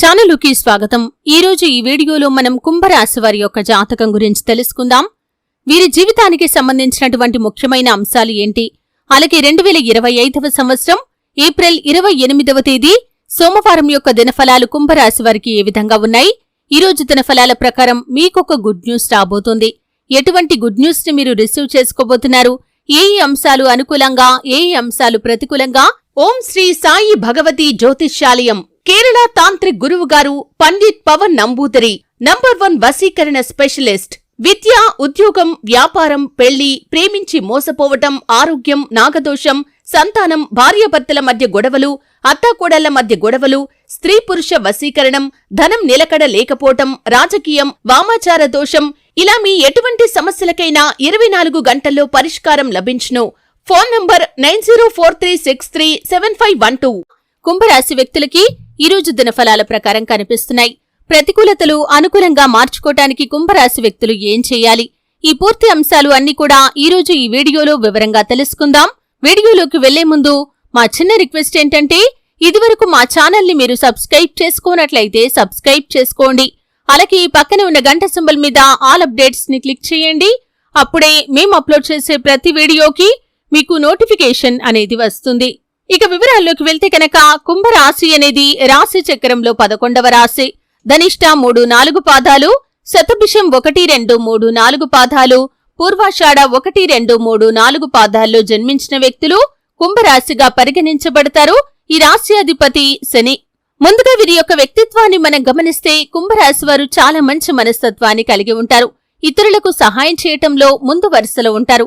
ఛానలుకి స్వాగతం. ఈరోజు ఈ వీడియోలో మనం కుంభరాశి వారి యొక్క జాతకం గురించి తెలుసుకుందాం. వీరి జీవితానికి సంబంధించినటువంటి ముఖ్యమైన అంశాలు ఏంటి? అలాగే రెండు వేల ఇరవై ఐదవ సంవత్సరం ఏప్రిల్ ఇరవై ఎనిమిదవ తేదీ సోమవారం యొక్క దినఫలాలు కుంభరాశి వారికి ఏ విధంగా ఉన్నాయి? ఈ రోజు దినఫలాల ప్రకారం మీకొక గుడ్ న్యూస్ రాబోతుంది. ఎటువంటి గుడ్ న్యూస్ని మీరు రిసీవ్ చేసుకోబోతున్నారు? ఏ అంశాలు అనుకూలంగా ఏ అంశాలు ప్రతికూలంగా? ఓం శ్రీ సాయి భగవతి జ్యోతిష్యాలయం కేరళ తాంత్రిక్ గురువు గారు పండిత్ పవన్ నంబూదరి నంబర్ వన్ వశీకరణ స్పెషలిస్ట్ విద్య ఉద్యోగం వ్యాపారం పెళ్ళి ప్రేమించి మోసపోవటం ఆరోగ్యం నాగదోషం సంతానం భార్యాభర్తల మధ్య గొడవలు అత్తాకోడళ్ళ మధ్య గొడవలు స్త్రీ పురుష వశీకరణం ధనం నిలకడ లేకపోవటం రాజకీయం వామాచార దోషం ఇలా మీ ఎటువంటి సమస్యలకైనా ఇరవై నాలుగు గంటల్లో పరిష్కారం లభించును. Phone number nine zero four three six three seven five one two. కుంభరాశి వ్యక్తులకి ఈరోజు దినఫలాల ప్రకారం కనిపిస్తున్నాయి. ప్రతికూలతలు అనుకూలంగా మార్చుకోటానికి కుంభరాశి వ్యక్తులు ఏం చేయాలి? ఈ పూర్తి అంశాలు అన్ని కూడా ఈరోజు ఈ వీడియోలో వివరంగా తెలుసుకుందాం. వీడియోలోకి వెళ్ళే ముందు మా చిన్న రిక్వెస్ట్ ఏంటంటే ఇదివరకు మా ఛానల్ని మీరు సబ్స్క్రైబ్ చేసుకోనట్లయితే సబ్స్క్రైబ్ చేసుకోండి. అలాగే ఈ పక్కనే ఉన్న గంట సింబల్ మీద ఆల్ అప్డేట్స్ని క్లిక్ చేయండి. అప్పుడే మేము అప్లోడ్ చేసే ప్రతి వీడియోకి మీకు నోటిఫికేషన్ అనేది వస్తుంది. ఇక వివరాల్లోకి వెళ్తే కనుక కుంభరాశి అనేది రాశి చక్రంలో పదకొండవ రాశి. ధనిష్ట మూడు నాలుగు పాదాలు శతభిషం ఒకటి రెండు మూడు నాలుగు పాదాలు పూర్వాషాఢ ఒకటి రెండు మూడు నాలుగు పాదాల్లో జన్మించిన వ్యక్తులు కుంభరాశిగా పరిగణించబడతారు. ఈ రాశి అధిపతి శని. ముందుగా వీరి యొక్క వ్యక్తిత్వాన్ని మనం గమనిస్తే కుంభరాశి వారు చాలా మంచి మనస్తత్వాన్ని కలిగి ఉంటారు. ఇతరులకు సహాయం చేయటంలో ముందు వరుసలో ఉంటారు.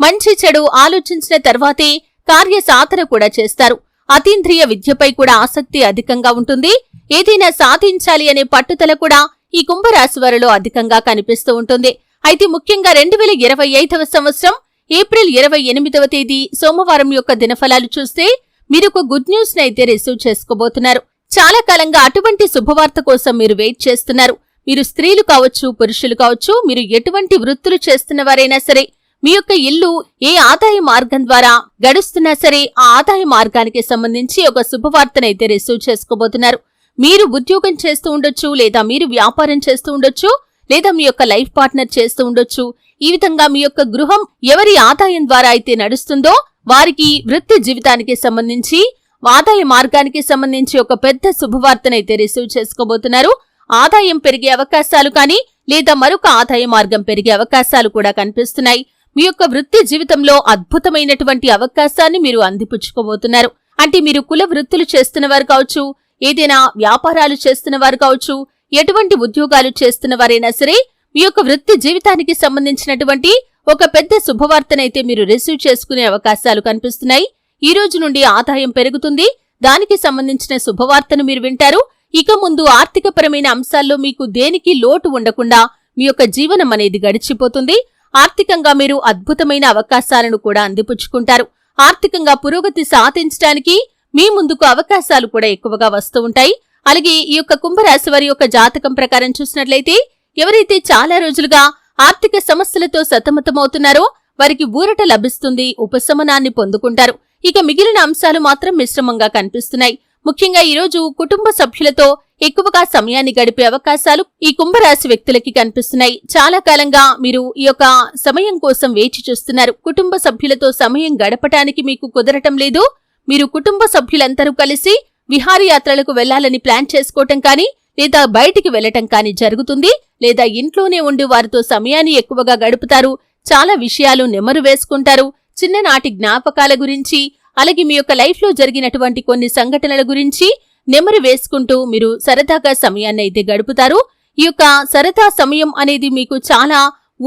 మంచి చెడు ఆలోచించిన తర్వాతే కార్యసాధన కూడా చేస్తారు. అతీంద్రియ విద్యపై కూడా ఆసక్తి అధికంగా ఉంటుంది. ఏదైనా సాధించాలి అనే పట్టుదల కూడా ఈ కుంభరాశి వారిలో అధికంగా కనిపిస్తూ ఉంటుంది. అయితే ముఖ్యంగా రెండు వేల ఇరవై ఐదవ సంవత్సరం ఏప్రిల్ ఇరవై ఎనిమిదవ తేదీ సోమవారం యొక్క దినఫలాలు చూస్తే మీరు ఒక గుడ్ న్యూస్ అయితే రిసీవ్ చేసుకోబోతున్నారు. చాలా కాలంగా అటువంటి శుభవార్త కోసం మీరు వెయిట్ చేస్తున్నారు. మీరు స్త్రీలు కావచ్చు పురుషులు కావచ్చు మీరు ఎటువంటి వృత్తులు చేస్తున్న వారైనా సరే మీ యొక్క ఇల్లు ఏ ఆదాయ మార్గం ద్వారా గడుస్తున్నా సరే ఆ ఆదాయ మార్గానికి సంబంధించి ఒక శుభవార్తనైతే రిసీవ్ చేసుకోబోతున్నారు. మీరు ఉద్యోగం చేస్తూ ఉండొచ్చు లేదా మీరు వ్యాపారం చేస్తూ ఉండొచ్చు లేదా మీ యొక్క లైఫ్ పార్ట్నర్ చేస్తూ ఉండొచ్చు ఈ విధంగా మీ యొక్క గృహం ఎవరి ఆదాయం ద్వారా అయితే నడుస్తుందో వారికి వృత్తి జీవితానికి సంబంధించి ఆదాయ మార్గానికి సంబంధించి ఒక పెద్ద శుభవార్తనైతే రిసీవ్ చేసుకోబోతున్నారు. ఆదాయం పెరిగే అవకాశాలు కానీ లేదా మరొక ఆదాయ మార్గం పెరిగే అవకాశాలు కూడా కనిపిస్తున్నాయి. మీ యొక్క వృత్తి జీవితంలో అద్భుతమైనటువంటి అవకాశాన్ని మీరు అందిపుచ్చుకోబోతున్నారు. అంటే మీరు కుల వృత్తులు చేస్తున్న వారు కావచ్చు ఏదైనా వ్యాపారాలు చేస్తున్న వారు కావచ్చు ఎటువంటి ఉద్యోగాలు చేస్తున్న వారైనా సరే మీ యొక్క వృత్తి జీవితానికి సంబంధించినటువంటి ఒక పెద్ద శుభవార్తనైతే మీరు రిసీవ్ చేసుకునే అవకాశాలు కనిపిస్తున్నాయి. ఈ రోజు నుండి ఆదాయం పెరుగుతుంది. దానికి సంబంధించిన శుభవార్తను మీరు వింటారు. ఇక ముందు ఆర్థికపరమైన అంశాల్లో మీకు దేనికి లోటు ఉండకుండా మీ యొక్క జీవనం అనేది గడిచిపోతుంది. ఆర్థికంగా మీరు అద్భుతమైన అవకాశాలను కూడా అందిపుచ్చుకుంటారు. ఆర్థికంగా పురోగతి సాధించడానికి మీ ముందుకు అవకాశాలు కూడా ఎక్కువగా వస్తూ ఉంటాయి. అలాగే ఈ యొక్క కుంభరాశి వారి యొక్క జాతకం ప్రకారం చూసినట్లయితే ఎవరైతే చాలా రోజులుగా ఆర్థిక సమస్యలతో సతమతమవుతున్నారో వారికి ఊరట లభిస్తుంది ఉపశమనాన్ని పొందుకుంటారు. ఇక మిగిలిన అంశాలు మాత్రం మిశ్రమంగా కనిపిస్తున్నాయి. ముఖ్యంగా ఈరోజు కుటుంబ సభ్యులతో ఎక్కువగా సమయాన్ని గడిపే అవకాశాలు ఈ కుంభరాశి వ్యక్తులకి కనిపిస్తున్నాయి. చాలా కాలంగా మీరు ఈ యొక్క సమయం కోసం వేచి చూస్తున్నారు. కుటుంబ సభ్యులతో సమయం గడపటానికి మీకు కుదరటం లేదు. మీరు కుటుంబ సభ్యులందరూ కలిసి విహారయాత్రలకు వెళ్ళాలని ప్లాన్ చేసుకోవటం కానీ లేదా బయటికి వెళ్ళటం కానీ జరుగుతుంది. లేదా ఇంట్లోనే ఉండి వారితో సమయాన్ని ఎక్కువగా గడుపుతారు. చాలా విషయాలు నెమరు వేసుకుంటారు. చిన్ననాటి జ్ఞాపకాల గురించి అలాగే మీ యొక్క లైఫ్లో జరిగినటువంటి కొన్ని సంఘటనల గురించి నెమరు వేసుకుంటూ మీరు సరదాగా సమయాన్ని అయితే గడుపుతారు. ఈ యొక్క సరదా సమయం అనేది మీకు చాలా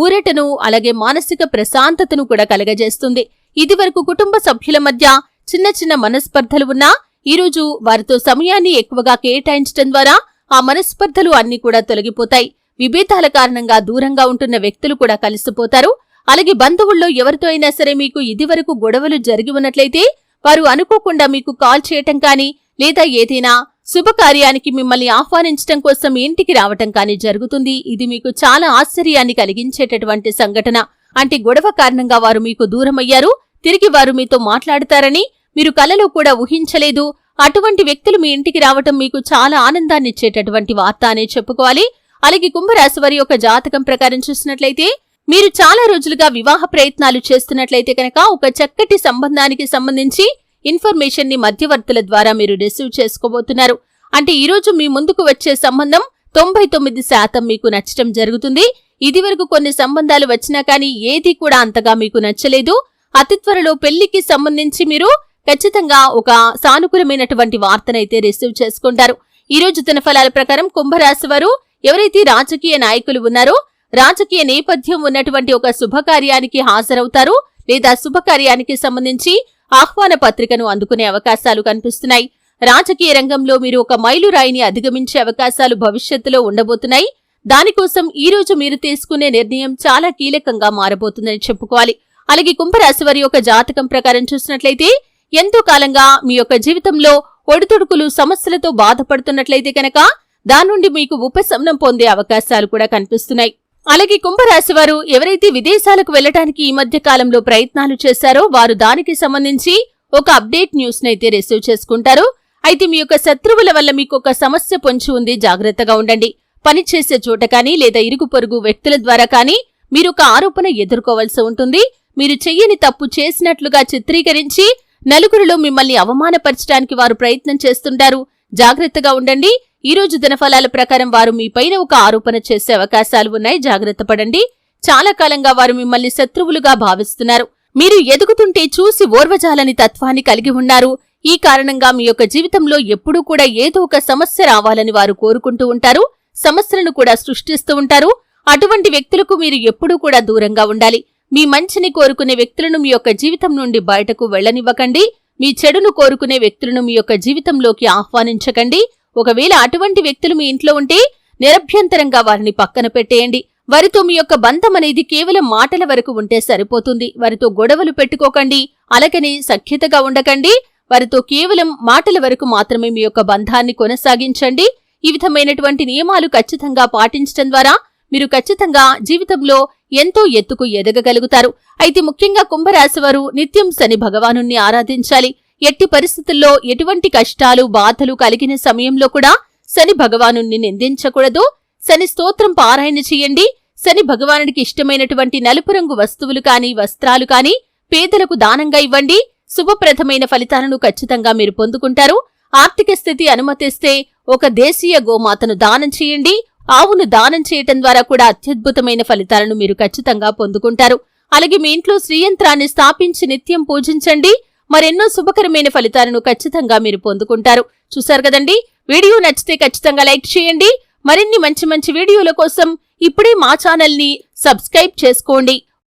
ఊరటను అలాగే మానసిక ప్రశాంతతను కూడా కలగజేస్తుంది. ఇదివరకు కుటుంబ సభ్యుల మధ్య చిన్న చిన్న మనస్పర్ధలు ఉన్నా ఈరోజు వారితో సమయాన్ని ఎక్కువగా కేటాయించడం ద్వారా ఆ మనస్పర్ధలు అన్ని కూడా తొలగిపోతాయి. విభేదాల కారణంగా దూరంగా ఉంటున్న వ్యక్తులు కూడా కలిసిపోతారు. అలాగే బంధువుల్లో ఎవరితో అయినా సరే మీకు ఇదివరకు గొడవలు జరిగి ఉన్నట్లయితే వారు అనుకోకుండా మీకు కాల్ చేయటం కానీ లేదా ఏదైనా శుభకార్యానికి మిమ్మల్ని ఆహ్వానించటం కోసం మీ ఇంటికి రావటం కానీ జరుగుతుంది. ఇది మీకు చాలా ఆశ్చర్యాన్ని కలిగించేటటువంటి సంఘటన. అంటే గొడవ కారణంగా వారు మీకు దూరమయ్యారు తిరిగి వారు మీతో మాట్లాడతారని మీరు కలలో కూడా ఊహించలేదు. అటువంటి వ్యక్తులు మీ ఇంటికి రావటం మీకు చాలా ఆనందాన్నిచ్చేటటువంటి వార్త అనే చెప్పుకోవాలి. అలాగే కుంభరాశి వారి యొక్క జాతకం ప్రకారం చూసినట్లయితే మీరు చాలా రోజులుగా వివాహ ప్రయత్నాలు చేస్తున్నట్లయితే కనుక ఒక చక్కటి సంబంధానికి సంబంధించి ఇన్ఫర్మేషన్ని మధ్యవర్తుల ద్వారా మీరు రిసీవ్ చేసుకోబోతున్నారు. అంటే ఈ రోజు మీ ముందుకు వచ్చే సంబంధం తొంభై తొమ్మిది శాతం మీకు నచ్చటం జరుగుతుంది. ఇదివరకు కొన్ని సంబంధాలు వచ్చినా కానీ ఏది కూడా అంతగా మీకు నచ్చలేదు. అతి త్వరలో పెళ్ళికి సంబంధించి మీరు ఖచ్చితంగా ఒక సానుకూలమైనటువంటి వార్తనైతే రిసీవ్ చేసుకుంటారు. ఈ రోజు ఫలాల ప్రకారం కుంభరాశి వారు ఎవరైతే రాజకీయ నాయకులు ఉన్నారో రాజకీయ నేపథ్యం ఉన్నటువంటి ఒక శుభకార్యానికి హాజరవుతారు లేదా శుభకార్యానికి సంబంధించి ఆహ్వాన పత్రికను అందుకునే అవకాశాలు కనిపిస్తున్నాయి. రాజకీయ రంగంలో మీరు ఒక మైలురాయిని అధిగమించే అవకాశాలు భవిష్యత్తులో ఉండబోతున్నాయి. దానికోసం ఈ రోజు మీరు తీసుకునే నిర్ణయం చాలా కీలకంగా మారబోతుందని చెప్పుకోవాలి. అలాగే కుంభరాశి వారి యొక్క జాతకం ప్రకారం చూసినట్లయితే ఎంతో కాలంగా మీ యొక్క జీవితంలో ఒడిదుడుకులు సమస్యలతో బాధపడుతున్నట్లయితే కనుక దాని నుండి మీకు ఉపశమనం పొందే అవకాశాలు కూడా కనిపిస్తున్నాయి. అలాగే కుంభరాశి వారు ఎవరైతే విదేశాలకు వెళ్ళడానికి ఈ మధ్య కాలంలో ప్రయత్నాలు చేశారో వారు దానికి సంబంధించి ఒక అప్డేట్ న్యూస్ నైతే రిసీవ్ చేసుకుంటారు. అయితే మీ యొక్క శత్రువుల వల్ల మీకు ఒక సమస్య పొంచి ఉంది జాగ్రత్తగా ఉండండి. పనిచేసే చోట కానీ లేదా ఇరుగు పొరుగు వ్యక్తుల ద్వారా కానీ మీరు ఒక ఆరోపణ ఎదుర్కోవాల్సి ఉంటుంది. మీరు చెయ్యని తప్పు చేసినట్లుగా చిత్రీకరించి నలుగురిలో మిమ్మల్ని అవమానపరచడానికి వారు ప్రయత్నం చేస్తుంటారు. జాగ్రత్తగా ఉండండి. ఈ రోజు దినఫలాల ప్రకారం వారు మీపైన ఒక ఆరోపణ చేసే అవకాశాలు ఉన్నాయి. జాగ్రత్త పడండి. చాలా కాలంగా వారు మిమ్మల్ని శత్రువులుగా భావిస్తున్నారు. మీరు ఎదుగుతుంటే చూసి ఓర్వజాలని తత్వాన్ని కలిగి ఉన్నారు. ఈ కారణంగా మీ యొక్క జీవితంలో ఎప్పుడూ కూడా ఏదో ఒక సమస్య రావాలని వారు కోరుకుంటూ ఉంటారు. సమస్యలను కూడా సృష్టిస్తూ ఉంటారు. అటువంటి వ్యక్తులకు మీరు ఎప్పుడూ కూడా దూరంగా ఉండాలి. మీ మంచిని కోరుకునే వ్యక్తులను మీ యొక్క జీవితం నుండి బయటకు వెళ్ళనివ్వకండి మీ చెడును కోరుకునే వ్యక్తులను మీ యొక్క జీవితంలోకి ఆహ్వానించకండి. ఒకవేళ అటువంటి వ్యక్తులు మీ ఇంట్లో ఉంటే నిరభ్యంతరంగా వారిని పక్కన పెట్టేయండి. వారితో మీ యొక్క బంధం అనేది కేవలం మాటల వరకు ఉంటే సరిపోతుంది. వారితో గొడవలు పెట్టుకోకండి. అలాగని సఖ్యతగా ఉండకండి. వారితో కేవలం మాటల వరకు మాత్రమే మీ యొక్క బంధాన్ని కొనసాగించండి. ఈ విధమైనటువంటి నియమాలు ఖచ్చితంగా పాటించడం ద్వారా మీరు ఖచ్చితంగా జీవితంలో ఎంతో ఎత్తుకు ఎదగగలుగుతారు. అయితే ముఖ్యంగా కుంభరాశి వారు నిత్యం శని భగవాను ఆరాధించాలి. ఎట్టి పరిస్థితుల్లో ఎటువంటి కష్టాలు బాధలు కలిగిన సమయంలో కూడా శని భగవాను నిందించకూడదు. శని స్తోత్రం పారాయణ చేయండి. శని భగవానుడికి ఇష్టమైనటువంటి నలుపు రంగు వస్తువులు కాని వస్త్రాలు కాని పేదలకు దానంగా ఇవ్వండి. శుభప్రదమైన ఫలితాలను ఖచ్చితంగా మీరు పొందుకుంటారు. ఆర్థిక స్థితి అనుమతిస్తే ఒక దేశీయ గోమాతను దానం చేయండి. ఆవును దానం చేయటం ద్వారా కూడా అత్యద్భుతమైన ఫలితాలను మీరు ఖచ్చితంగా పొందుకుంటారు. అలాగే మీ ఇంట్లో శ్రీయంత్రాన్ని స్థాపించి నిత్యం పూజించండి. మరెన్నో శుభకరమైన ఫలితాలను ఖచ్చితంగా మీరు పొందుకుంటారు. చూశారు కదండి? వీడియో నచ్చితే ఖచ్చితంగా లైక్ చేయండి. మరిన్ని మంచి మంచి వీడియోల కోసం ఇప్పుడే మా ఛానల్ని సబ్స్క్రైబ్ చేసుకోండి.